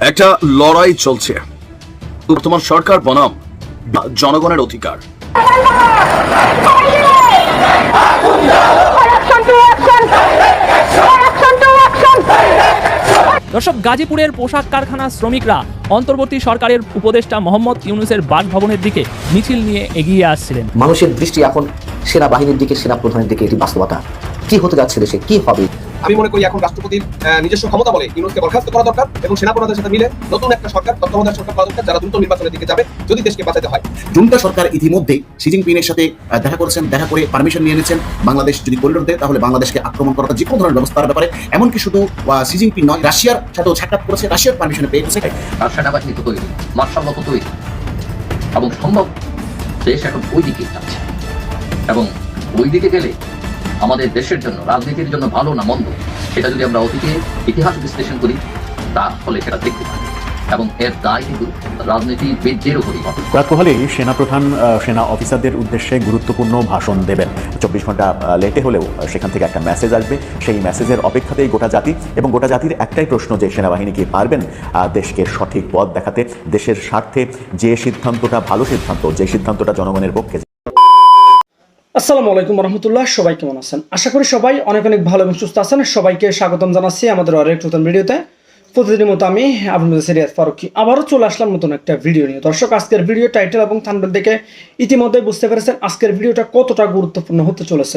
একটা লড়াই চলছে। তোমার সরকার বনাম জনগণের অধিকার! দর্শক গাজীপুরের পোশাক কারখানার শ্রমিকরা অন্তর্বর্তী সরকারের উপদেষ্টা মোহাম্মদ ইউনুসের বাসভবনের দিকে মিছিল নিয়ে এগিয়ে আসছিলেন। মানুষের দৃষ্টি এখন সেনাবাহিনীর দিকে সেনা প্রধানের দিকে এটি বাস্তবতা। কি হতে যাচ্ছে দেশে? কি হবে? আমি মনে করি এখন রাষ্ট্রপতির নিজস্ব ক্ষমতা বলে ইউনুসকে বরখাস্ত করা দরকার এবং সেনাপ্রধানের সাথে মিলে নতুন একটা সরকার তত্ত্বাবধায়ক সরকার করা দরকার যারা দ্রুত নির্বাচনের দিকে যাবে যদি দেশকে বাঁচাতে হয়। জুনটা সরকার ইতিমধ্যে শি জিনপিংয়ের সাথে দেখা করেছেন দেখা করে পারমিশন নিয়ে নিয়েছেন। বাংলাদেশ যদি করিডোর দেয় তাহলে বাংলাদেশকে আক্রমণ করার যে কোনো ধরনের ব্যবস্থার ব্যাপারে। এমনকি শুধু শি জিনপিং নয় রাশিয়ার সাথেও সাক্ষাৎ করেছে রাশিয়ার পারমিশনে পেয়ে গেছে। সেনাবাহিনী তো তৈরি মার্শাল তো তৈরি। এবং সম্ভব দেশ এখন ওই দিকেই যাচ্ছে। এবং ওই দিকে গেলে আমাদের দেশের জন্য রাজনীতির জন্য ভালো না মন্দ সেটা যদি আমরা অতীতে ইতিহাস বিশ্লেষণ করি তাহলে সেটা দেখতে পাই। এবং এর দায় কিন্তু রাজনীতিবিদদের উপরই রাত কোহলি সেনাপ্রধান আহ, সেনা অফিসারদের উদ্দেশ্যে গুরুত্বপূর্ণ ভাষণ দেবেন। চব্বিশ ঘণ্টা লেটে হলেও সেখান থেকে একটা মেসেজ আসবে। সেই মেসেজের অপেক্ষাতেই গোটা জাতি এবং গোটা জাতির একটাই প্রশ্ন যে সেনাবাহিনী কি পারবেন? দেশকে সঠিক পথ দেখাতে দেশের স্বার্থে যে সিদ্ধান্তটা ভালো সিদ্ধান্ত যে সিদ্ধান্তটা জনগণের পক্ষে আসসালামু আলাইকুম রহমতুল্লাহ, সবাই কেমন আছেন? আশা করি সবাই অনেক অনেক ভালো এবং সুস্থ আছেন। সবাইকে স্বাগতম জানাচ্ছি আমাদের আরেক নতুন ভিডিওতে। প্রতিদিনের মতো আমি আপনাদের সিরিয়াস ফারুকি আবারও চলে আসলাম নতুন একটা ভিডিও নিয়ে। দর্শক, আজকের ভিডিও টাইটেল এবং থাম্বনেল দেখে ইতিমধ্যে বুঝতে পেরেছেন আজকের ভিডিওটা কতটা গুরুত্বপূর্ণ হতে চলেছে।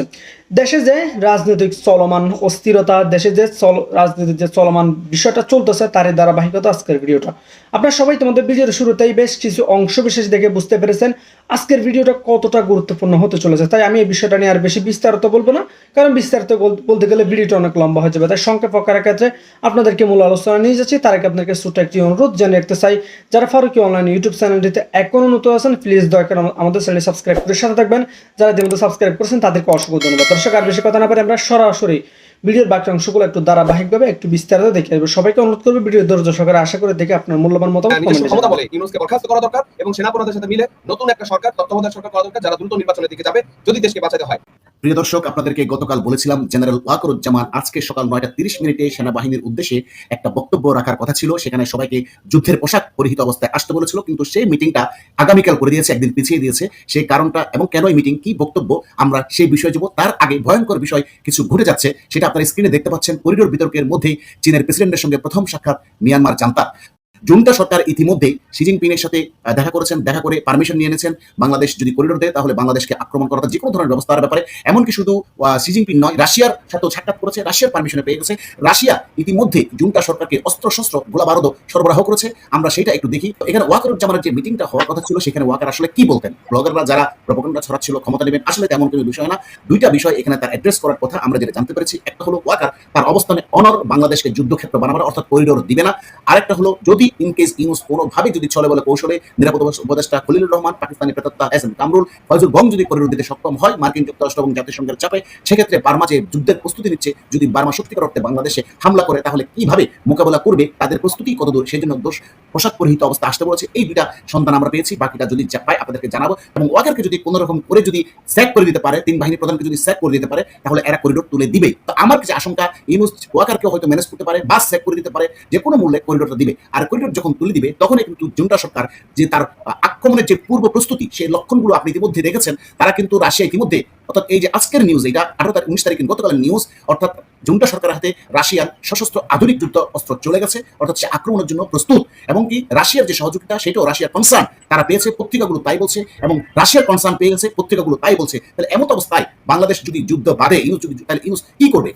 দেশে যে রাজনৈতিক চলমান অস্থিরতা, দেশে যে চল রাজনীতির যে চলমান বিষয়টা চলতেছে, তারই ধারাবাহিকতা আজকের ভিডিওটা। আপনারা সবাই তোমাদের ভিডিওর শুরুতেই বেশ কিছু অংশ বিশেষ দেখে বুঝতে পেরেছেন। আজকের ভিডিওটা কতটা গুরুত্বপূর্ণ হতে চলেছে, তাই আমি এই বিষয়টা নিয়ে আর বেশি বিস্তারিত বলব না, কারণ বিস্তারিত বল- বলতে গেলে ভিডিওটা অনেক লম্বা হয়ে যাবে, তাই সংক্ষেপ আকারের ক্ষেত্রে আপনাদেরকে মূল আলোচনা নিয়ে যাচ্ছি, তার আগে আপনাকে ছোট্ট একটি অনুরোধ জানিয়ে রাখতে চাই, যারা ফারুকি অনলাইন ইউটিউব চ্যানেলটিতে এখনও নতুন আছেন প্লিজ দয়া করে আমাদের চ্যানেল সাবস্ক্রাইব করে সাথে থাকবেন, যারা ইতিমধ্যে সাবস্ক্রাইব করেছেন, তাদেরকে অসংখ্য ধন্যবাদ। দর্শক, আর বেশি কথা না পারে আমরা সরাসরি ভিডিওর বাকি অংশগুলো একটু ধারাবাহিকভাবে একটু বিস্তারিত দেখে আসবে। সবাইকে অনুরোধ করবে ভিডিও ধৈর্য সহকারে আশা করে দেখে আপনার মূল্যবান মতামত ক্ষমতা বলে ইউনুসকে বরখাস্ত করা দরকার এবং সেনাপ্রধানের সাথে মিলে নতুন একটা সরকার তত্ত্বাবধায়ক সরকার করা দরকার যারা দ্রুত নির্বাচনের দিকে যাবে যদি দেশকে বাঁচাতে হয়। প্রিয় দর্শক, আপনাদেরকে গতকাল বলেছিলাম জেনারেল ওয়াকরুজ্জামান আজকে সকাল নয়টা তিরিশ মিনিটে সেনাবাহিনীর উদ্দেশ্যে একটা বক্তব্য রাখার কথা ছিল। সেখানে সবাইকে যুদ্ধের পোশাক পরিহিত অবস্থায় আসতে বলেছিল, কিন্তু সেই মিটিংটা আগামীকাল করে দিয়েছে, একদিন পিছিয়ে দিয়েছে। সেই কারণটা এবং কেন এই মিটিং কি বক্তব্য, আমরা সেই বিষয়ে যাব। তার আগে ভয়ঙ্কর বিষয় কিছু ঘটে যাচ্ছে, সেটা আপনার স্ক্রিনে দেখতে পাচ্ছেন। করিডোর বিতর্কের মধ্যেই চীনের প্রেসিডেন্টের সঙ্গে প্রথম সাক্ষাৎ মিয়ানমার জান্তা জুনটা সরকার ইতিমধ্যে শি জিনপিংয়ের সাথে দেখা করেছেন, দেখা করে পারমিশন নিয়ে এনেছেন। বাংলাদেশ যদি করিডোর দেয়, তাহলে বাংলাদেশকে আক্রমণ করার যে কোনো ধরনের ব্যবস্থার ব্যাপারে। এমনকি শুধু শি জিনপিং নয়, রাশিয়ার সাথেও সাক্ষাৎ করেছে, রাশিয়ার পারমিশনে পেয়ে গেছে। রাশিয়া ইতিমধ্যে জুনটা সরকারকে অস্ত্র শস্ত্র গোলা বারুদ সরবরাহ করেছে। আমরা সেটা একটু দেখি। এখানে ওয়াকারুজ্জামানের যে মিটিংটা হওয়ার কথা ছিল, সেখানে ওয়াকার আসলে কি বলতেন? ব্লগাররা যারা প্রপোগান্ডা ছড়াচ্ছিল, ক্ষমতা নেবেন, আসলে তেমন কোনো বিষয় না। দুইটা বিষয় এখানে তার অ্যাড্রেস করার কথা আমরা যেটা জানতে পেরেছি। একটা হলো ওয়াকার, তার অবস্থানে অনর বাংলাদেশকে যুদ্ধক্ষেত্র বানাবার, অর্থাৎ করিডোর দিবে না। আরেকটা হলো, যদি ইন কেস ইউনুস কোনোভাবে যদি চলে বলে কৌশলে নিরাপদ উপদেষ্টা খলিলুর রহমান পাকিস্তানি প্রেতাত্মা এস এম কামরুল, ফয়জুল গং যদি করিডোর দিতে সক্ষম হয়, মার্কিন যুক্তরাষ্ট্র এবং জাতিসংঘের চাপে, সেক্ষেত্রে বার্মা যে যুদ্ধের প্রস্তুতি নিচ্ছে, যদি বার্মা সত্যিকার অর্থে বাংলাদেশে হামলা করে, তাহলে কীভাবে মোকাবেলা করবে, তাদের প্রস্তুতি কতদূর, সেই জন্য দোষ পোশাক পরিহিত অবস্থা আসতে বলেছে। এই দুইটা সন্ধান আমরা পেয়েছি, বাকিটা যদি পাই আপনাদেরকে জানাব। এবং ওয়াকারকে যদি কোনো রকম করে যদি স্যাক করে দিতে পারে, তিন বাহিনী প্রধানকে যদি স্যাক করে দিতে পারে, তাহলে এরা করিডোর তুলে দিবে তো আমার কাছে আশঙ্কা, ইউনুস ওয়াকারকে হয়তো ম্যানেজ করতে পারে, বা স্যাক করে দিতে পারে, যে কোনো মূল্যে করিডোরটা দিবে। আর করিডোর যখন তুলে দিবে, তখনই কিন্তু জুনটা সরকার যে তার আক্রমণের যে পূর্ব প্রস্তুতি সেই লক্ষণগুলো আপনি ইতিমধ্যে দেখেছেন, তারা কিন্তু রাশিয়া ইতিমধ্যে, অর্থাৎ এই যে আজকের নিউজ এটা আঠারো তারিখ, উনিশ তারিখ গতকালের নিউজ অর্থাৎ জুনটা সরকারের হাতে রাশিয়ার সশস্ত্র আধুনিক যুদ্ধ অস্ত্র চলে গেছে, অর্থাৎ সে আক্রমণের জন্য প্রস্তুত। এবং কি রাশিয়ার যে সহযোগিতা, সেটাও রাশিয়ার কনসার্ন তারা পেয়েছে পত্রিকাগুলো তাই বলছে, এবং রাশিয়ার কনসার্ন পেয়ে গেছে, পত্রিকাগুলো তাই বলছে। তাহলে এমন অবস্থায় বাংলাদেশ যদি যুদ্ধ বাড়ে ইউনুস যদি তাহলে ইউনুস কি করবে?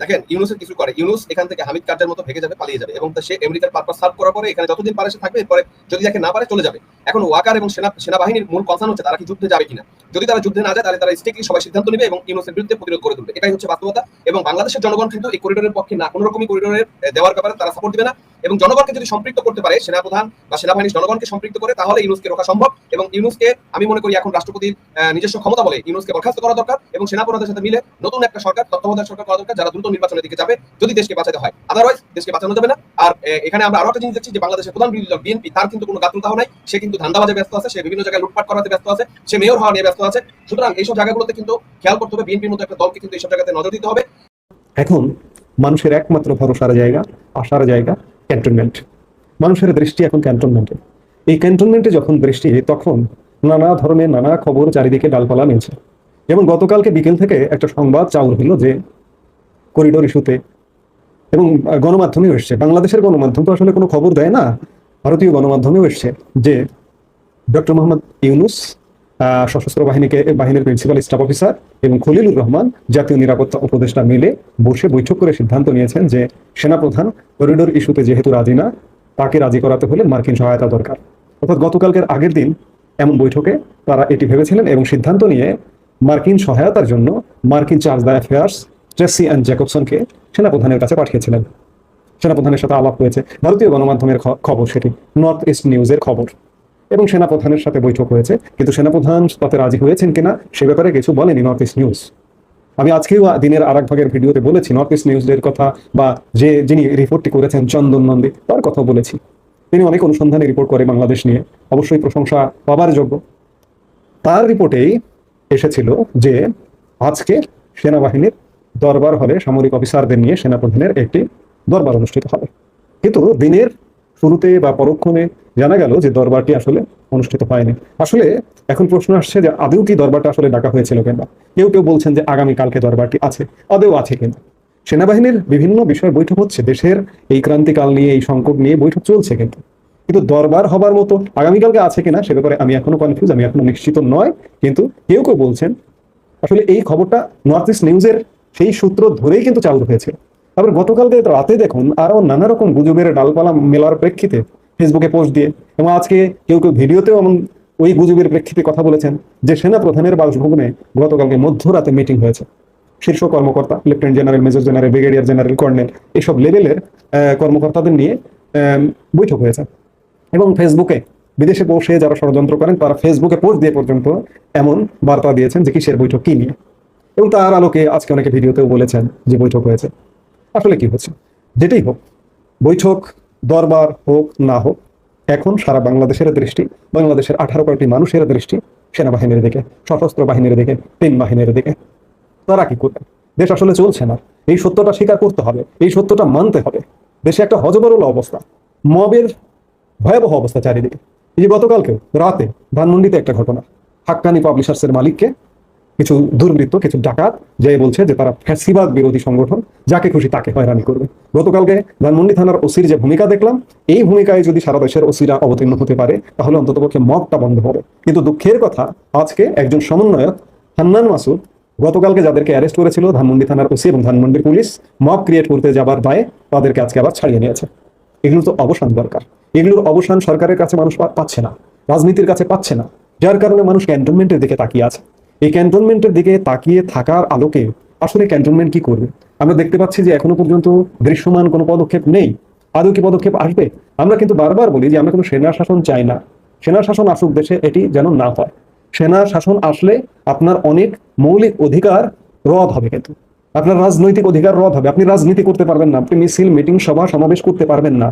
দেখেন, ইউনুসের কিছু করে। ইউনুস এখান থেকে হামিদ কার্ডের মতো ভেগে যাবে, পালিয়ে যাবে। এবং সে আমেরিকার পারপাস সার্ভ করার পরে এখানে যতদিন পারে সে থাকবে, এরপরে যদি তাকে না পারে চলে যাবে। এখন ওয়াকার এবং সেনা সেনাবাহিনীর মূল কনসার্ন হচ্ছে তারা কি যুদ্ধে যাবে কিনা। যদি তারা যুদ্ধে না যায়, তাহলে তারা স্টেকলি সবাই সিদ্ধান্ত নেবে এবং ইউনুসের বিরুদ্ধে প্রতিরোধ করে তুলবে। এটাই হচ্ছে বাস্তবতা। এবং বাংলাদেশের জনগণ কিন্তু এই করিডোরের পক্ষে না, কোনো রকমই করিডোরের দেওয়ার ব্যাপারে তারা সাপোর্ট দিবে না। এবং জনগণকে যদি সম্পৃক্ত করতে পারে, সেনাপ্রধান বা সেনাবাহিনীর জনগণকে সম্পৃক্ত করে, তাহলে ইউনুসকে রোখা সম্ভব। এবং ইউনুসকে, আমি মনে করি এখন রাষ্ট্রপতির নিজস্ব ক্ষমতা বলে ইউনুসকে বরখাস্ত করা দরকার। এবং সেনাপ্রধানের সাথে মিলে নতুন একটা সরকার, তত্ত্বাবধায়ক সরকার করা দরকার, যারা দ্রুত নির্বাচনের দিকে যাবে যদি দেশকে বাঁচাতে হয়। আদারওয়াইজ দেশকে বাঁচানো যাবে না। আর এখানে আমরা আরও একটা জিনিস দেখছি যে বাংলাদেশের প্রধান বিরোধী দল বিএনপি, তার কিন্তু কোনো গাত্রতাও নাই। সে কিন্তু ধান্দাবাজে ব্যস্ত আছে, সে বিভিন্ন জায়গায় লুটপাট করাতে ব্যস্ত আছে, সে মেয়র হওয়া নিয়ে ব্যস্ত আছে। সুতরাং এইসব জায়গাগুলোতে কিন্তু খেয়াল করতে হবে, বিএনপির মতো একটা দলকে কিন্তু এইসব জায়গাতে নজর দিতে হবে। এখন মানুষের একমাত্র ভরসার জায়গা আসার জায়গা ক্যান্টনমেন্ট মানুষের দৃষ্টি এখন ক্যান্টনমেন্টে এই ক্যান্টনমেন্টে যখন দৃষ্টি, তখন নানা ধরনের নানা খবর চারিদিকে ডালপালা মিলছে এবং গতকালকে বিকেল থেকে একটা সংবাদ চাউর হলো যে করিডোর ইস্যুতে। এবং গণমাধ্যমেও এসছে। বাংলাদেশের গণমাধ্যম তো আসলে কোনো খবর দেয় না, ভারতীয় গণমাধ্যমেও এসছে যে ডক্টর মোহাম্মদ ইউনুস সশস্ত্র বাহিনীকে, বাহিনীর প্রিন্সিপাল, স্টাফ অফিসার এবং খলিলুর রহমান জাতীয় নিরাপত্তা উপদেষ্টা মিলে বসে বৈঠক করে সিদ্ধান্ত নিয়েছেন যে সেনাপ্রধান করিডোর ইস্যুতে যেহেতু রাজি না, তাকে রাজি করাতে হলে মার্কিন সহায়তা দরকার। অর্থাৎ গতকালকের আগের দিন এমন বৈঠকে তারা এটি ভেবেছিলেন এবং সিদ্ধান্ত নিয়ে মার্কিন সহায়তার জন্য মার্কিন charge d' affaires Tracey Ann জ্যাকবসনকে সেনাপ্রধানের কাছে পাঠিয়েছিলেন। সেনাপ্রধানের সাথে আলাপ হয়েছে। ভারতীয় গণমাধ্যমের খবর সেটি। নর্থ ইস্ট নিউজের খবর। এবং সেনাপ্রধানের সাথে বৈঠক হয়েছে। কিন্তু সেনাপ্রধান তাতে রাজি হয়েছেন কিনা সে ব্যাপারে কিছু বলেনি নর্থ ইস্ট নিউজ আমি আজকেও দিনের আর ভাগের ভিডিওতে বলেছি নর্থ ইস্ট নিউজের কথা বা যে যিনি রিপোর্টটি করেছেন চন্দন নন্দী, তার কথা বলেছি। তিনি অনেক অনুসন্ধানে রিপোর্ট করে বাংলাদেশ নিয়ে। অবশ্যই প্রশংসা পাবার যোগ্য। তার রিপোর্টেই এসেছিল যে আজকে সেনাবাহিনীর দরবার হলে সামরিক অফিসারদের নিয়ে সেনাপ্রধানের একটি দরবার অনুষ্ঠিত হবে। কিন্তু দিনের শুরুতে বা পরক্ষণে জানা গেল যে দরবারটি আসলে অনুষ্ঠিত হয়নি। আসলে এখন প্রশ্ন আসছে যে আদৌ কি দরবারটা আসলে ডাকা হয়েছিল কিনা? কেউ কেউ বলছেন যে আগামী কালকে দরবারটি আছে। আদৌ আছে কিনা? সেনাবাহিনীর বিভিন্ন বিষয়ে বৈঠক হচ্ছে। দেশের এই ক্রান্তিকাল নিয়ে, এই সংকট নিয়ে বৈঠক চলছে কিন্তু। কিন্তু দরবার হবার মতো আগামীকালকে আছে কিনা সে ব্যাপারে আমি এখনও কনফিউজ আমি এখনও নিশ্চিত নয়। কিন্তু কেউ কেউ বলছেন, আসলে এই খবরটা নর্থ ইস্ট নিউজের সেই সূত্র ধরেই কিন্তু চালু হয়েছে। তারপর গতকালকে রাতে দেখুন আরও নানা রকম গুজবের ডালপালা মেলার প্রেক্ষিতে ফেসবুকে পোস্ট দিয়ে এবং আজকে কেউ কেউ ভিডিওতেও এমন ওই গুজবের প্রেক্ষিতে কথা বলেছেন যে সেনা প্রধানের বাসভবনে গতকালকে মধ্যরাতে মিটিং হয়েছে। শীর্ষ কর্মকর্তা, lieutenant general, major general, brigadier general, colonel এসব লেভেলের কর্মকর্তাদের নিয়ে বৈঠক হয়েছে। এবং ফেসবুকে, বিদেশে বসে যারা ষড়যন্ত্র করেন, তারা ফেসবুকে পোস্ট দিয়ে পর্যন্ত এমন বার্তা দিয়েছেন যে কিসের বৈঠক, কি নিয়ে। এবং তার আলোকে আজকে অনেকে ভিডিওতেও বলেছেন যে বৈঠক হয়েছে। আসলে কি হচ্ছে? যেটাই হোক, বৈঠক, দরবার হোক, না হোক, এখন সারা বাংলাদেশের দৃষ্টি, বাংলাদেশের আঠারো কোটি মানুষের দৃষ্টি সেনাবাহিনীর দিকে, সশস্ত্র বাহিনীর দিকে, তিন বাহিনীর দিকে। তারা কি করবে? দেশ আসলে চলছে না। এই সত্যটা স্বীকার করতে হবে, এই সত্যটা মানতে হবে। দেশে একটা হজবরল অবস্থা, মবের ভয়াবহ অবস্থা চারিদিকে। এই যে গতকালকেও রাতে ধানমন্ডিতে একটা ঘটনা, হাক্কানি পাবলিশার্সের মালিককে কিছু দুর্বৃত্ত, কিছু ডাকাত, যে বলছে যে তারা ফ্যাসিবাদ বিরোধী সংগঠন, যাকে খুশি তাকে হয়রানি করবে। গতকালকে ধানমন্ডি থানার ওসির যে ভূমিকা দেখলাম, এই ভূমিকায় যদি সারা দেশের ওসিরা অবতীর্ণ হতে পারে, তাহলে অন্ততপক্ষে মবটা বন্ধ হবে। কিন্তু দুঃখের কথা, আজকে একজন সমন্বয়ক, হান্নান মাসুদ, গতকালকে যাদেরকে অ্যারেস্ট করেছিল ধানমন্ডি থানার ওসি এবং ধানমন্ডির পুলিশ, মব ক্রিয়েট করতে যাবার দায়ে তাদেরকে আজকে আবার ছাড়িয়ে নিয়েছে। এগুলো তো অবসান দরকার। এগুলোর অবসান সরকারের কাছে মানুষ পাচ্ছে না। রাজনীতির কাছে পাচ্ছে না। যার কারণে মানুষ ক্যান্টনমেন্টের দিকে তাকিয়ে আছে। এই ক্যান্টনমেন্টের দিকে তাকিয়ে থাকার আলোকে আসলে ক্যান্টনমেন্ট কি করবে? আমরা দেখতে পাচ্ছি যে এখনও পর্যন্ত দৃশ্যমান কোনো পদক্ষেপ নেই। আদৌ কি পদক্ষেপ আসবে? আমরা কিন্তু বারবার বলি যে আমরা কোনো সেনা শাসন চাই না। সেনা শাসন আসুক দেশে, এটি যেন না হয়। সেনা শাসন আসলে আপনার অনেক মৌলিক অধিকার রদ হবে কিন্তু। আপনার রাজনৈতিক অধিকার রদ হবে। আপনি রাজনীতি করতে পারবেন না। আপনি মিছিল, মিটিং, সভা, সমাবেশ করতে পারবেন না।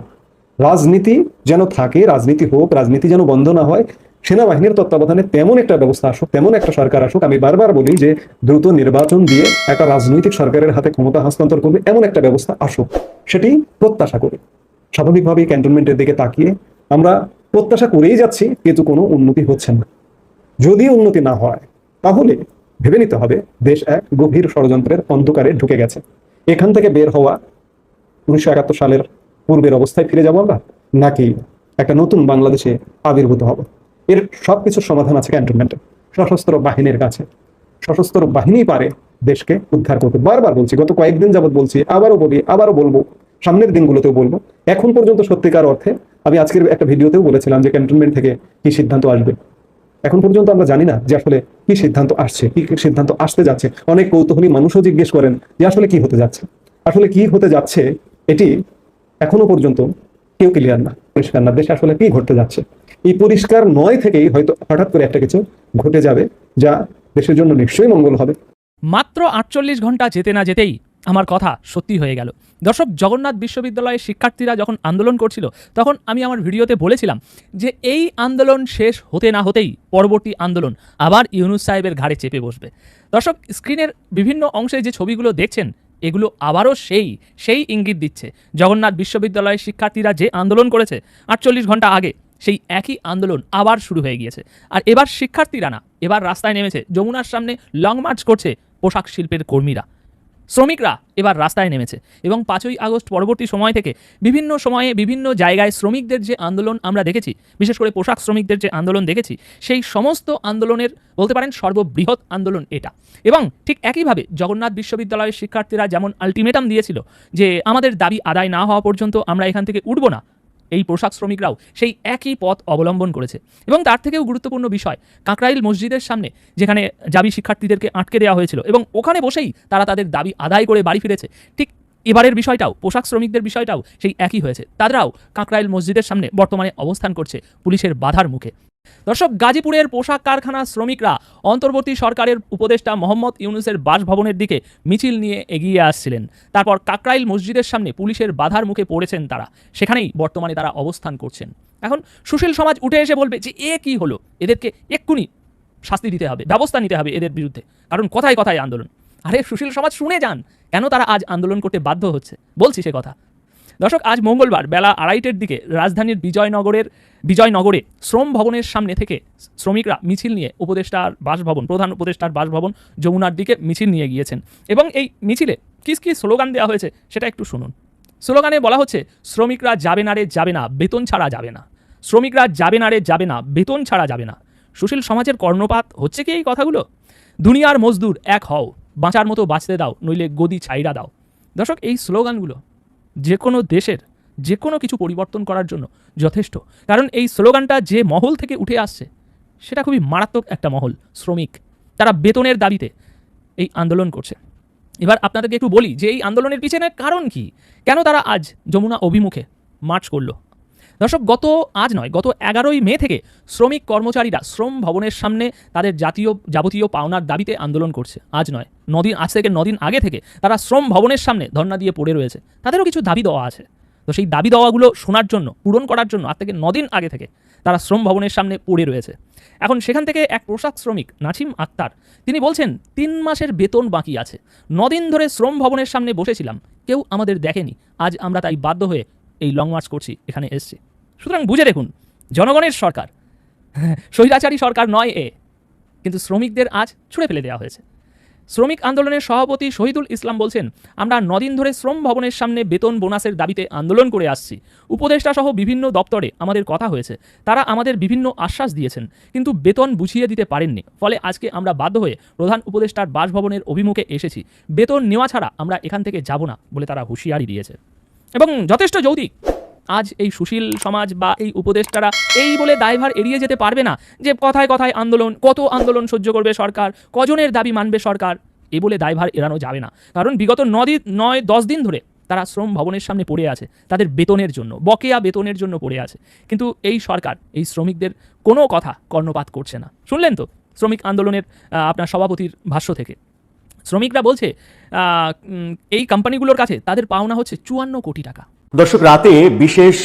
রাজনীতি যেন থাকে, রাজনীতি হোক, রাজনীতি যেন বন্ধ না হয় সেনাবাহিনীর তত্ত্বাবধানে তেমন একটা ব্যবস্থা আসুক, তেমন একটা সরকার আসুক, আমি বারবার বলি যে দ্রুত নির্বাচন দিয়ে একটা রাজনৈতিক সরকারের হাতে ক্ষমতা হস্তান্তর করবে এমন একটা ব্যবস্থা আসুক, সেটি প্রত্যাশা করি। স্বাভাবিকভাবেই ক্যান্টনমেন্টের দিকে তাকিয়ে আমরা প্রত্যাশা করেই যাচ্ছি, কিন্তু কোনো উন্নতি হচ্ছে না। যদি উন্নতি না হয়, তাহলে ভেবে নিতে হবে দেশ এক গভীর ষড়যন্ত্রের অন্ধকারে ঢুকে গেছে। এখান থেকে বের হওয়া উনিশশো একাত্তর সালের পূর্বের অবস্থায় ফিরে যাব আমরা, নাকি একটা নতুন বাংলাদেশে আবির্ভূত হব? এর সব কিছুর সমাধান আছে ক্যান্টনমেন্টে। সশস্ত্র বাহিনীর কাছে। সশস্ত্র বাহিনী পারে দেশকে উদ্ধার করতে। বারবার বলছি, গত কয়েকদিন যাবত বলছি, আবারও বলি, আবারও বলব, সামনের দিনগুলোতেও বলব। এখন পর্যন্ত সত্যিকার অর্থে আমি আজকের একটা ভিডিওতেও বলেছিলাম যে ক্যান্টনমেন্ট থেকে কি সিদ্ধান্ত আসবে। এখন পর্যন্ত আমরা জানি না যে আসলে কি সিদ্ধান্ত আসছে, কি সিদ্ধান্ত আসতে যাচ্ছে। অনেক কৌতূহলী মানুষও জিজ্ঞেস করেন যে আসলে কি হতে যাচ্ছে। আসলে কি হতে যাচ্ছে এটি এখনও পর্যন্ত কেউ ক্লিয়ার না, পরিষ্কার না, দেশে আসলে কি ঘটতে যাচ্ছে। এই পরিষ্কার নয় থেকেই হয়তো হঠাৎ করে একটা কিছু ঘটে যাবে, যা দেশের জন্য নিশ্চয়ই মঙ্গল হবে। মাত্র আটচল্লিশ ঘণ্টা যেতে না যেতেই আমার কথা সত্যি হয়ে গেল। দর্শক, জগন্নাথ বিশ্ববিদ্যালয়ের শিক্ষার্থীরা যখন আন্দোলন করছিল, তখন আমি আমার ভিডিওতে বলেছিলাম যে এই আন্দোলন শেষ হতে না হতেই পরবর্তী আন্দোলন আবার ইউনুস সাহেবের ঘাড়ে চেপে বসবে। দর্শক, স্ক্রিনের বিভিন্ন অংশে যে ছবিগুলো দেখছেন, এগুলো আবারও সেই সেই ইঙ্গিত দিচ্ছে। জগন্নাথ বিশ্ববিদ্যালয়ের শিক্ষার্থীরা যে আন্দোলন করেছে, আটচল্লিশ ঘণ্টা আগে সেই একই আন্দোলন আবার শুরু হয়ে গিয়েছে। আর এবার শিক্ষার্থীরা না, এবার রাস্তায় নেমেছে। যমুনার সামনে লং মার্চ করছে পোশাক শিল্পের কর্মীরা। শ্রমিকরা এবার রাস্তায় নেমেছে এবং পাঁচই আগস্ট পরবর্তী সময় থেকে বিভিন্ন সময়ে বিভিন্ন জায়গায় শ্রমিকদের যে আন্দোলন আমরা দেখেছি, বিশেষ করে পোশাক শ্রমিকদের যে আন্দোলন দেখেছি, সেই সমস্ত আন্দোলনের বলতে পারেন সর্ববৃহৎ আন্দোলন এটা। এবং ঠিক একইভাবে জগন্নাথ বিশ্ববিদ্যালয়ের শিক্ষার্থীরা যেমন আলটিমেটাম দিয়েছিল যে আমাদের দাবি আদায় না হওয়া পর্যন্ত আমরা এখান থেকে উঠব না এই পোশাক শ্রমিকরাও সেই একই পথ অবলম্বন করেছে। এবং তার থেকেও গুরুত্বপূর্ণ বিষয়, কাঁকড়াইল মসজিদের সামনে যেখানে জাবি শিক্ষার্থীদেরকে আটকে দেওয়া হয়েছিল এবং ওখানে বসেই তারা তাদের দাবি আদায় করে বাড়ি ফিরেছে। ঠিক এবারের বিষয়টাও, পোশাক শ্রমিকদের বিষয়টাও সেই একই হয়েছে। তারাও কাঁকড়াইল মসজিদের সামনে বর্তমানে অবস্থান করছে পুলিশের বাধার মুখে। দর্শক, গাজীপুরের পোশাক কারখানা শ্রমিকরা অন্তর্বর্তী সরকারের উপদেষ্টা মোহাম্মদ ইউনুসের বাসভবনের দিকে মিছিল নিয়ে এগিয়ে আসছিলেন। তারপর কাকরাইল মসজিদের সামনে পুলিশের বাধার মুখে পড়েছেন তারা। সেখানেই বর্তমানে তারা অবস্থান করছেন। এখন সুশীল সমাজ উঠে এসে বলবে যে, এ কি হলো? এদেরকে এক্ষুনি শাস্তি দিতে হবে, ব্যবস্থা নিতে হবে এদের বিরুদ্ধে। কারণ কথায় কথায় আন্দোলন। আরে সুশীল সমাজ শুনে যান, কেন তারা আজ আন্দোলন করতে বাধ্য হচ্ছে? বলছি সে কথা। দর্শক, আজ মঙ্গলবার বেলা আড়াইটের দিকে রাজধানীর বিজয়নগরের, বিজয়নগরে শ্রম ভবনের সামনে থেকে শ্রমিকরা মিছিল নিয়ে উপদেষ্টার বাসভবন, প্রধান উপদেষ্টার বাসভবন যমুনার দিকে মিছিল নিয়ে গিয়েছেন। এবং এই মিছিলে কিস কী স্লোগান দেওয়া হয়েছে, সেটা একটু শুনুন। স্লোগানে বলা হচ্ছে, শ্রমিকরা যাবে না রে যাবে না, বেতন ছাড়া যাবে না। শ্রমিকরা যাবে না রে যাবে না, বেতন ছাড়া যাবে না। সুশীল সমাজের কর্ণপাত হচ্ছে কি এই কথাগুলো? দুনিয়ার মজদুর এক হও, বাঁচার মতো বাঁচতে দাও, নইলে গদি ছাইরা দাও। দর্শক, এই স্লোগানগুলো যে কোনো দেশের যে কোনো কিছু পরিবর্তন করার জন্য যথেষ্ট। কারণ এই স্লোগানটা যে মহল থেকে উঠে আসছে, সেটা খুবই মারাত্মক একটা মহল, শ্রমিক। তারা বেতনের দাবিতে এই আন্দোলন করছে। এবার আপনাদেরকে একটু বলি যে এই আন্দোলনের পিছনে কারণ কি? কেন তারা আজ যমুনা অভিমুখে মার্চ করল? দর্শক, গত আজ নয়, গত এগারোই মে থেকে শ্রমিক কর্মচারীরা শ্রম ভবনের সামনে তাদের জাতীয়, যাবতীয় পাওনার দাবিতে আন্দোলন করছে। আজ নয়, নদিন, আজ থেকে নদিন আগে থেকে তারা শ্রম ভবনের সামনে ধর্ণা দিয়ে পড়ে রয়েছে। তাদেরও কিছু দাবি দেওয়া আছে। তো সেই দাবি দেওয়াগুলো শোনার জন্য, পূরণ করার জন্য আজ থেকে নদিন আগে থেকে তারা শ্রম ভবনের সামনে পড়ে রয়েছে। এখন সেখান থেকে এক পোশাক শ্রমিক, নাছিম আক্তার, তিনি বলছেন, তিন মাসের বেতন বাকি আছে। নদিন ধরে শ্রম ভবনের সামনে বসেছিলাম, কেউ আমাদের দেখেনি। আজ আমরা তাই বাধ্য হয়ে এই লং মার্চ করছি, এখানে এসছি। সুতরাং বুঝে দেখুন, জনগণের সরকার, স্বৈরাচারী সরকার নয় এ, কিন্তু শ্রমিকদের আজ ছুঁড়ে ফেলে দেওয়া হয়েছে। শ্রমিক আন্দোলনের সভাপতি শহীদুল ইসলাম বলছেন, আমরা নদিন ধরে শ্রম ভবনের সামনে বেতন বোনাসের দাবিতে আন্দোলন করে আসছি। উপদেষ্টা সহ বিভিন্ন দপ্তরে আমাদের কথা হয়েছে। তারা আমাদের বিভিন্ন আশ্বাস দিয়েছেন, কিন্তু বেতন বুঝিয়ে দিতে পারেননি। ফলে আজকে আমরা বাধ্য হয়ে প্রধান উপদেষ্টার বাসভবনের অভিমুখে এসেছি। বেতন নেওয়া ছাড়া আমরা এখান থেকে যাব না, বলে তারা হুঁশিয়ারি দিয়েছে। এবং যথেষ্ট যৌতিক। আজ এই সুশীল সমাজ বা এই উপদেষ্টারা এই বলে দায়ভার এড়িয়ে যেতে পারবে না যে কথায় কথায় আন্দোলন, কত আন্দোলন সহ্য করবে সরকার, কজনের দাবি মানবে সরকার, এ বলে দায়ভার এড়ানো যাবে না। কারণ বিগত নদিন নয়, দশ দিন ধরে তারা শ্রম ভবনের সামনে পড়ে আছে, তাদের বেতনের জন্য, বকেয়া বেতনের জন্য পড়ে আছে। কিন্তু এই সরকার, এই শ্রমিকদের কোনো কথা কর্ণপাত করছে না। শুনলেন তো? শ্রমিক আন্দোলনের আপনার সভাপতির ভাষ্য থেকে। শ্রমিকরা বলছে এই কোম্পানিগুলোর কাছে তাদের পাওনা হচ্ছে চুয়ান্ন কোটি টাকা। দর্শক, রাতে বিশেষ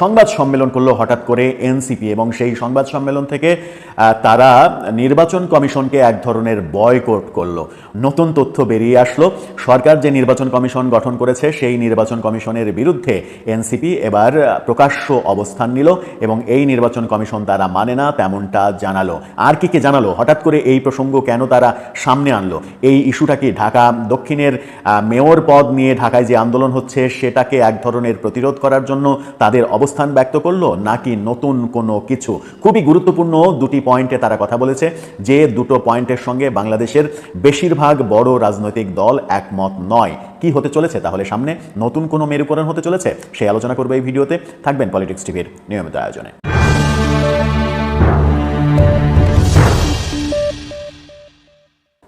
সংবাদ সম্মেলন করল হঠাৎ করে এনসিপি এবং সেই সংবাদ সম্মেলন থেকে তারা নির্বাচন কমিশনকে এক ধরনের বয়কট করল। নতুন তথ্য বেরিয়ে আসলো। সরকার যে নির্বাচন কমিশন গঠন করেছে, সেই নির্বাচন কমিশনের বিরুদ্ধে এনসিপি এবার প্রকাশ্য অবস্থান নিল এবং এই নির্বাচন কমিশন তারা মানে না, তেমনটা জানালো। আর কি কি জানালো? হঠাৎ করে এই প্রসঙ্গ কেন তারা সামনে আনলো? এই ইস্যুটা কি ঢাকা দক্ষিণের মেয়র পদ নিয়ে ঢাকায় যে আন্দোলন হচ্ছে সেটাকে এক ধরনের প্রতিরোধ করার জন্য তাদের অবস্থান ব্যক্ত করল নাকি নতুন কোনো কিছু? খুবই গুরুত্বপূর্ণ দুটি পয়েন্টে তারা কথা বলেছে, যে দুটো পয়েন্টের সঙ্গে বাংলাদেশের বেশিরভাগ বড় রাজনৈতিক দল একমত নয়। কি হতে চলেছে তাহলে সামনে? নতুন কোনো মেরুকরণ হতে চলেছে? সেই আলোচনা করবে এই ভিডিওতে। থাকবেন পলিটিক্স টিভির নিয়মিত আয়োজনে।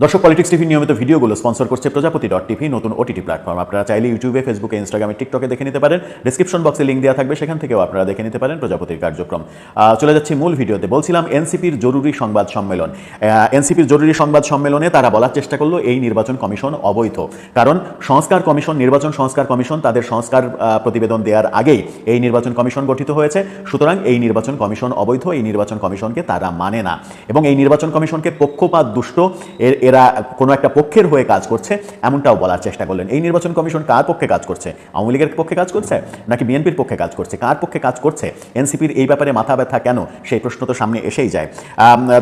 দর্শক পলিটিক্স টিভি নিয়মিত ভিডিওগুলো স্পন্সর করছে প্রজাপতি ডট টিভি নতুন ওটিটি প্ল্যাটফর্ম আপনারা চাইলে ইউটিউবে ফেসবুকে ইনস্টাগ্রামে টিকটকে দেখে নিতে পারেন। ডিসক্রিপশন বক্সে লিঙ্ক দেওয়া থাকবে, সেখান থেকেও আপনারা দেখে নিতে পারেন প্রজাপতির কার্যক্রম। চলে যাচ্ছি মূল ভিডিওতে। বলছিলাম এনসিপির জরুরি সংবাদ সম্মেলন। এনসিপির জরুরি সংবাদ সম্মেলনে তারা বলার চেষ্টা করল এই নির্বাচন কমিশন অবৈধ। কারণ সংস্কার কমিশন, নির্বাচন সংস্কার কমিশন তাদের সংস্কার প্রতিবেদন দেওয়ার আগেই এই নির্বাচন কমিশন গঠিত হয়েছে। সুতরাং এই নির্বাচন কমিশন অবৈধ, এই নির্বাচন কমিশনকে তারা মানে না। এবং এই নির্বাচন কমিশনকে পক্ষপাত দুষ্ট এর এরা কোনো একটা পক্ষের হয়ে কাজ করছে, এমনটাও বলার চেষ্টা করলেন। এই নির্বাচন কমিশন কার পক্ষে কাজ করছে? আওয়ামী লীগের পক্ষে কাজ করছে? নাকি বিএনপির পক্ষে কাজ করছে? কার পক্ষে কাজ করছে? এনসিপির এই ব্যাপারে মাথা ব্যথা কেন? সেই প্রশ্ন তো সামনে এসেই যায়।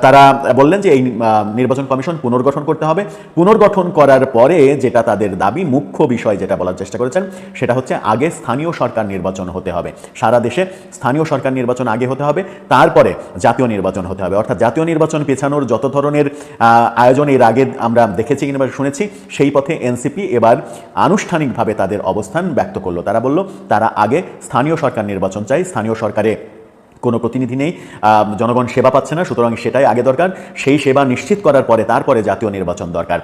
তারা বললেন যে এই নির্বাচন কমিশন পুনর্গঠন করতে হবে। পুনর্গঠন করার পরে যেটা তাদের দাবি, মুখ্য বিষয় যেটা বলার চেষ্টা করেছেন, সেটা হচ্ছে আগে স্থানীয় সরকার নির্বাচন হতে হবে। সারা দেশে স্থানীয় সরকার নির্বাচন আগে হতে হবে, তারপরে জাতীয় নির্বাচন হতে হবে। অর্থাৎ জাতীয় নির্বাচন পেছানোর যত ধরনের আয়োজন এর আগে আমরা দেখেছি কিংবা শুনেছি, সেই পথে এনসিপি এবার আনুষ্ঠানিকভাবে তাদের অবস্থান ব্যক্ত করল। তারা বলল, তারা আগে স্থানীয় সরকার নির্বাচন চাই স্থানীয় সরকারে কোনো প্রতিনিধি নেই জনগণ সেবা পাচ্ছে না, সুতরাং সেটাই আগে দরকার। সেই সেবা নিশ্চিত করার পরে তারপরে জাতীয় নির্বাচন দরকার।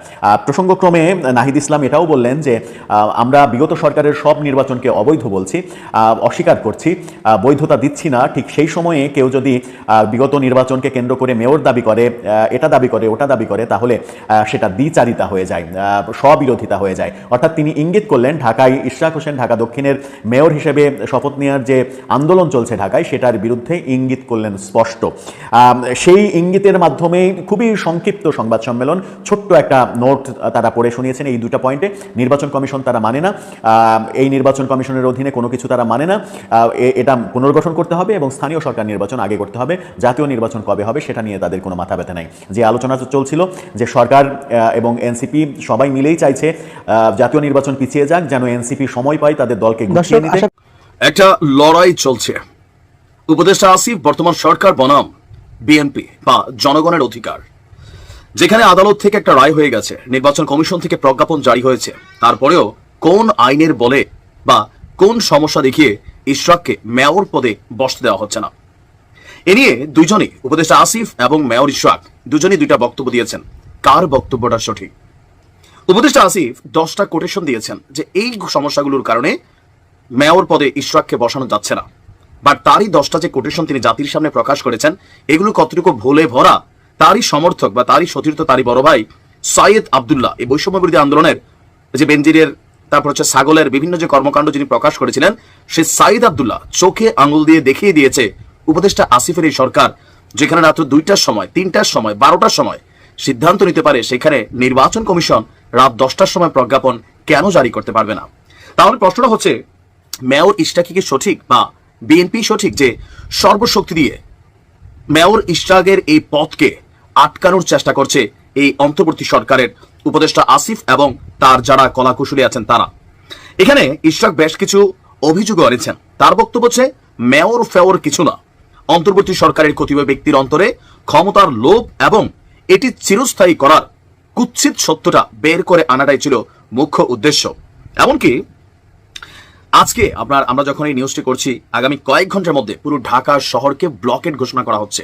প্রসঙ্গক্রমে নাহিদ ইসলাম এটাও বললেন যে আমরা বিগত সরকারের সব নির্বাচনকে অবৈধ বলছি অস্বীকার করছি বৈধতা দিচ্ছি না। ঠিক সেই সময়ে কেউ যদি বিগত নির্বাচনকে কেন্দ্র করে মেয়র দাবি করে এটা দাবি করে, ওটা দাবি করে, তাহলে সেটা দ্বিচারিতা হয়ে যায় স্ববিরোধিতা হয়ে যায়। অর্থাৎ তিনি ইঙ্গিত করলেন, ঢাকায় ইশরাক হোসেন, ঢাকা দক্ষিণের মেয়র হিসেবে শপথ নেওয়ার যে আন্দোলন চলছে ঢাকায়, সেটার বিরুদ্ধে ইঙ্গিত করলেন স্পষ্ট। সেই ইঙ্গিতের মাধ্যমে খুবই সংক্ষিপ্ত সংবাদ সম্মেলন ছোট্ট একটা নোট তারা পড়ে শুনিয়েছেন এই দুটো পয়েন্টে। নির্বাচন কমিশন তারা মানে না এই নির্বাচন কমিশনের অধীনে কোনো কিছু তারা মানে না এটা পুনর্গঠন করতে হবে এবং স্থানীয় সরকার নির্বাচন আগে করতে হবে জাতীয় নির্বাচন কবে হবে সেটা নিয়ে তাদের কোনো মাথা ব্যথা নাই। যে আলোচনা চলছিল যে সরকার আহ, এবং এনসিপি সবাই মিলেই চাইছে আহ, জাতীয় নির্বাচন পিছিয়ে যাক যেন এনসিপি সময় পায় তাদের দলকে গুছিয়ে একটা লড়াই চলছে। উপদেষ্টা আসিফ, বর্তমান সরকার বনাম বিএনপি বা জনগণের অধিকার। যেখানে আদালত থেকে একটা রায় হয়ে গেছে, নির্বাচন কমিশন থেকে প্রজ্ঞাপন জারি হয়েছে। তারপরেও কোন আইনের বলে বা কোন সমস্যা দেখিয়ে ইশরাককে মেয়র পদে বসতে দেওয়া হচ্ছে না। এ নিয়ে দুজনই, উপদেষ্টা আসিফ এবং মেয়র ইশরাক, দুজনই দুইটা বক্তব্য দিয়েছেন। কার বক্তব্যটা সঠিক? উপদেষ্টা আসিফ দশটা কোটেশন দিয়েছেন যে এই সমস্যাগুলোর কারণে মেয়র পদে ইশরাককে বসানো যাচ্ছে না। বাট তারই দশটা যে কোটেশন তিনি জাতির সামনে প্রকাশ করেছেন, এগুলো কতটুকু ভোলে ভরা, তারই সমর্থক বা তারই সতীর্থ তারই বড় ভাই সৈয়দ আবদুল্লাহ এই বৈষম্য বিরোধী আন্দোলনের যে বেঞ্জিরের তারপর হচ্ছে ছাগলের বিভিন্ন যে কর্মকাণ্ড যিনি প্রকাশ করেছিলেন, সে সাইদ আবদুল্লাহ চোখে আঙুল দিয়ে দেখিয়ে দিয়েছে উপদেষ্টা আসিফের এই সরকার, যেখানে রাত্র দুইটার সময়, তিনটার সময়, বারোটার সময় সিদ্ধান্ত নিতে পারে সেখানে নির্বাচন কমিশন রাত দশটার সময় প্রজ্ঞাপন কেন জারি করতে পারবে না। তাহলে প্রশ্নটা হচ্ছে, মেয়র ইস্টাকি কি সঠিক বা বিএনপি সঠিক যে সর্বশক্তি দিয়ে মেয়র ইশরাকের এই পথকে আটকানোর চেষ্টা করছে এই অন্তর্বর্তী সরকারের উপদেষ্টা আসিফ এবং তার যারা কলাকুশলী আছেন তারা। এখানে ইশরাক বেশ কিছু অভিযোগ এনেছেন। তার বক্তব্য হচ্ছে, মেয়র ফেওর কিছু না। অন্তর্বর্তী সরকারের কতিপয় ব্যক্তির অন্তরে ক্ষমতার লোভ এবং এটি চিরস্থায়ী করার কুৎসিত সত্যটা বের করে আনাটাই ছিল মুখ্য উদ্দেশ্য। এমনকি আজকে আপনার, আমরা যখন এই নিউজটি করছি, আগামী কয়েক ঘণ্টার মধ্যে পুরো ঢাকা শহরকে ব্লকেট ঘোষণা করা হচ্ছে।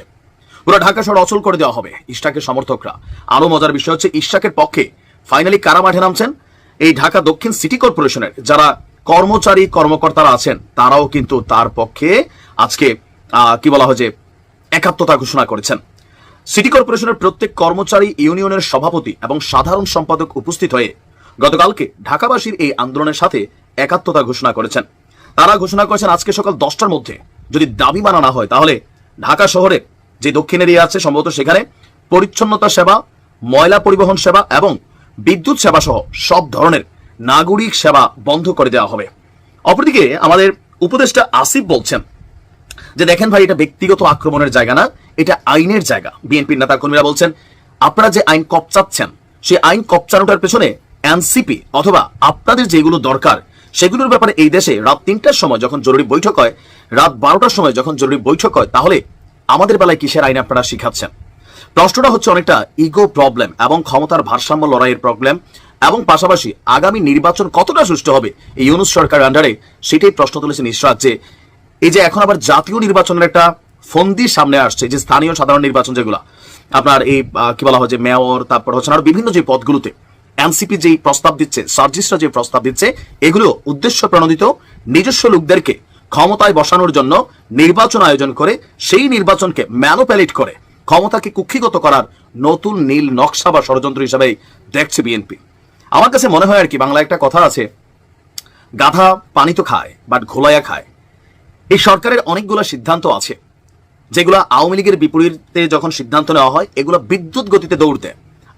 পুরো ঢাকা শহর অচল করে দেওয়া হবে ইশরাকের সমর্থকরা। আরও মজার বিষয় হচ্ছে ইশরাকের পক্ষে ফাইনালি কারা মাঠে নামছেন? এই ঢাকা দক্ষিণ সিটি কর্পোরেশনের যারা কর্মচারী, কর্মকর্তারা আছেন, তারাও কিন্তু তার পক্ষে আজকে কি বলা হয় যে, একাত্মতা ঘোষণা করেছেন। সিটি কর্পোরেশনের প্রত্যেক কর্মচারী ইউনিয়নের সভাপতি এবং সাধারণ সম্পাদক উপস্থিত হয়ে গতকালকে ঢাকাবাসীর এই আন্দোলনের সাথে একাত্মতা ঘোষণা করেছেন। তারা ঘোষণা করেছেন আজকে সকাল দশটার মধ্যে। যদি দাবি মানা না হয়, তাহলে ঢাকা শহরে যে দক্ষিণ এরিয়া আছে, সম্ভবত সেখানে পরিচ্ছন্নতা সেবা, ময়লা পরিবহন সেবা এবং বিদ্যুৎ সেবা সহ সব ধরনের নাগরিক সেবা বন্ধ করে দেওয়া হবে। অপরদিকে আমাদের উপদেষ্টা আসিফ বলছেন যে, দেখেন ভাই, এটা ব্যক্তিগত আক্রমণের জায়গা না, এটা আইনের জায়গা। বিএনপির নেতা কর্মীরা বলছেন, আপনারা যে আইন কপচাচ্ছেন সেই আইন কপচানোটার পেছনে এনসিপি অথবা আপনাদের যেগুলো দরকার সেগুলোর ব্যাপারে এই দেশে রাত তিনটার সময় যখন জরুরি বৈঠক হয়, রাত বারোটার সময় যখন জরুরি বৈঠক হয়, তাহলে আমাদের বেলায় কিসের আইন আপনারা শিখাচ্ছেন? প্রশ্নটা হচ্ছে অনেকটা ইগো প্রবলেম এবং ক্ষমতার ভারসাম্য লড়াইয়ের প্রবলেম এবং পাশাপাশি আগামী নির্বাচন কতটা সুষ্ঠু হবে? এই ইউনুস সরকার আন্ডারে সেটাই প্রশ্ন তুলেছেন ইশরাক যে, এই যে এখন আবার জাতীয় নির্বাচনের একটা ফন্দি সামনে আসছে, যে স্থানীয় সাধারণ নির্বাচন যেগুলো, আপনার এই কি বলা হয় যে মেয়র তারপর হচ্ছে আরও বিভিন্ন যে পদগুলোতে এনসিপি যেই প্রস্তাব দিচ্ছে, সার্জিসরা যে প্রস্তাব দিচ্ছে, এগুলো উদ্দেশ্য প্রণোদিত নিজস্ব লোকদেরকে ক্ষমতায় বসানোর জন্য নির্বাচন আয়োজন করে, সেই নির্বাচনকে ম্যানোপ্যালেট করে, ক্ষমতাকে কুক্ষিগত করার নতুন নীল নকশা বা ষড়যন্ত্র হিসাবেই দেখছে বিএনপি আমার কাছে মনে হয় আর কি বাংলা একটা কথা আছে, গাধা পানি তো খায় বাট ঘোলাইয়া খায়। এই সরকারের অনেকগুলো সিদ্ধান্ত আছে, যেগুলো আওয়ামী লীগের বিপরীতে যখন সিদ্ধান্ত নেওয়া হয়, এগুলো বিদ্যুৎ গতিতে দৌড়তে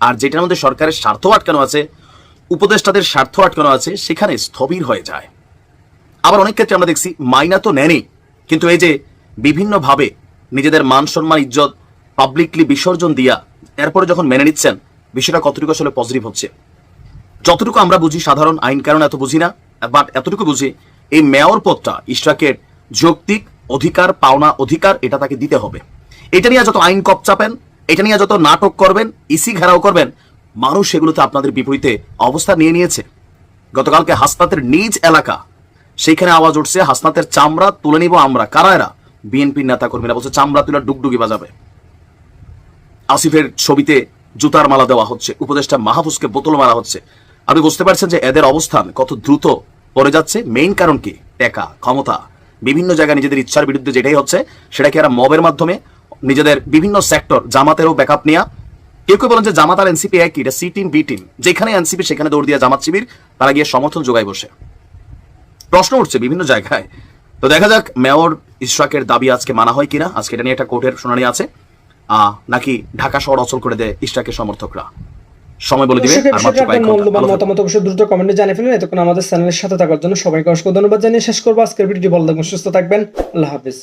আর যেটার মধ্যে সরকারের স্বার্থ আটকানো আছে, উপদেষ্টাদের স্বার্থ আটকানো আছে, সেখানে স্থবির হয়ে যায়। আবার অনেক ক্ষেত্রে আমরা দেখছি মাইনা তো নেনি কিন্তু এই যে বিভিন্নভাবে নিজেদের মান সম্মান, ইজ্জত পাবলিকলি বিসর্জন দিয়া এরপরে যখন মেনে নিচ্ছেন, বিষয়টা কতটুকু আসলে পজিটিভ হচ্ছে? যতটুকু আমরা বুঝি, সাধারণ আইন কারণ এত বুঝি না বাট এতটুকু বুঝি, এই মেয়র পদটা, ইশরাকের যৌক্তিক অধিকার, পাওনা অধিকার, এটা তাকে দিতে হবে। এটা নিয়ে যত আইন কপ চাপেন এটা নিয়ে যত নাটক করবেন, ইসি ঘেরাও করবেন, মানুষ সেগুলোতে আপনাদের বিপরীতে অবস্থা নিয়ে নিয়েছে। গতকালকে হাসনাতের নিজ এলাকা সেইখানে আওয়াজ উঠছে, হাসনাতের চামড়া তুলে নিব আমরা। কারা এরা? বিএনপির নেতা কর্মীরা বলছে, চামড়া তুলে ডুগডুগি বাজাবে। আসিফের ছবিতে জুতার মালা দেওয়া হচ্ছে, উপদেষ্টা মাহফুজকে বোতল মারা হচ্ছে। আপনি বুঝতে পারছেন যে এদের অবস্থান কত দ্রুত পড়ে যাচ্ছে? মেইন কারণ কি? টাকা, ক্ষমতা। বিভিন্ন জায়গায় নিজেদের ইচ্ছার বিরুদ্ধে যেটাই হচ্ছে, সেটাকে এরা মবের মাধ্যমে নিজেদের বিভিন্ন সেক্টর জামাতেরও ব্যাকআপ নেওয়া কেউ কেউ বলেন যে জামাত আর এনসিপি একই এটা সি টিম বি টিম যেখানে এনসিপি সেখানে দৌড় দিয়ে জামাত শিবির তারা গিয়ে সমর্থন যোগায় বসে। প্রশ্ন উঠছে বিভিন্ন জায়গায়। তো দেখা যাক মেয়র ইশরাকের দাবি আজকে মানা হয় কিনা। আজকে এটা নিয়ে একটা কোর্টের শুনানি আছে। আহ, নাকি ঢাকা শহর অচল করে দেয় ইশরাকের সমর্থকরা? সময় বলে দিবে আর মাত্র কয়েক। মূল্যবান মতামত অবশ্যই দ্রুত কমেন্টে জানিয়ে ফেলুন। এতক্ষণ আমাদের চ্যানেলের সাথে থাকার জন্য সবাইকে অসংখ্য ধন্যবাদ জানিয়ে শেষ করব। আজকের ভিডিওটি ভালো থাকবেন সুস্থ থাকবেন। আল্লাহ হাফিজ।